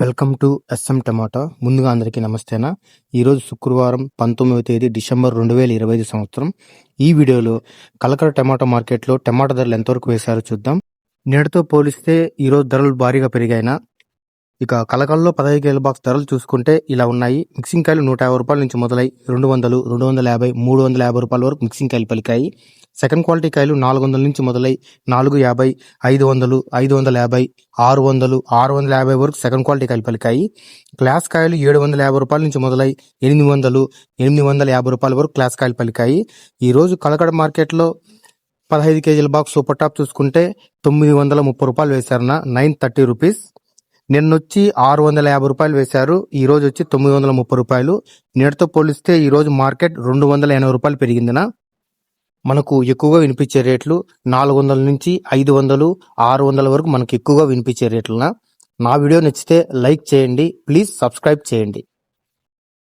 Welcome to S M టమాటా. ముందుగా అందరికీ నమస్తేనా. ఈరోజు శుక్రవారం పంతొమ్మిదవ తేదీ డిసెంబర్ రెండు వేల ఇరవై ఐదు సంవత్సరం. ఈ వీడియోలో కలకడ టమాటా మార్కెట్లో టమాటా ధరలు ఎంతవరకు వేశారో చూద్దాం. నేటితో పోలిస్తే ఈరోజు ధరలు భారీగా పెరిగాయినా ఇక కలకల్లో పదహైదు కేజీల బాక్స్ ధరలు చూసుకుంటే ఇలా ఉన్నాయి. మిక్సింగ్ కాయలు నూట యాభై రూపాయల నుంచి మొదలై రెండు వందలు రెండు వందల యాభై మూడు వందల యాభై రూపాయల వరకు మిక్సింగ్ కాయలు పలికాయి. సెకండ్ క్వాలిటీ కాయలు నాలుగు వందల నుంచి మొదలై నాలుగు యాభై ఐదు వందలు ఐదు వందల యాభై ఆరు వందలు ఆరు వందల యాభై వరకు సెకండ్ క్వాలిటీ కాయలు పలికాయి. క్లాస్ కాయలు ఏడు వందల యాభై రూపాయల నుంచి మొదలై ఎనిమిది వందలు ఎనిమిది వందల యాభై రూపాయల వరకు క్లాస్ కాయలు పలికాయి. ఈరోజు కలకడ మార్కెట్లో పదహైదు కేజీల బాక్స్ సూపర్ టాప్ చూసుకుంటే తొమ్మిది వందల ముప్పై రూపాయలు వేశారన్న నైన్ థర్టీ రూపీస్. నిన్నొచ్చి ఆరు వందల యాభై రూపాయలు వేశారు ఈ రోజు వచ్చి తొమ్మిది వందల ముప్పై రూపాయలు. నేటితో పోలిస్తే ఈ రోజు మార్కెట్ రెండు వందల ఎనభై రూపాయలు పెరిగిందినా. మనకు ఎక్కువగా వినిపించే రేట్లు నాలుగు వందల నుంచి ఐదు వందలు ఆరు వందల వరకు మనకు ఎక్కువగా వినిపించే రేట్లన నా వీడియో నచ్చితే లైక్ చేయండి ప్లీజ్ సబ్స్క్రైబ్ చేయండి.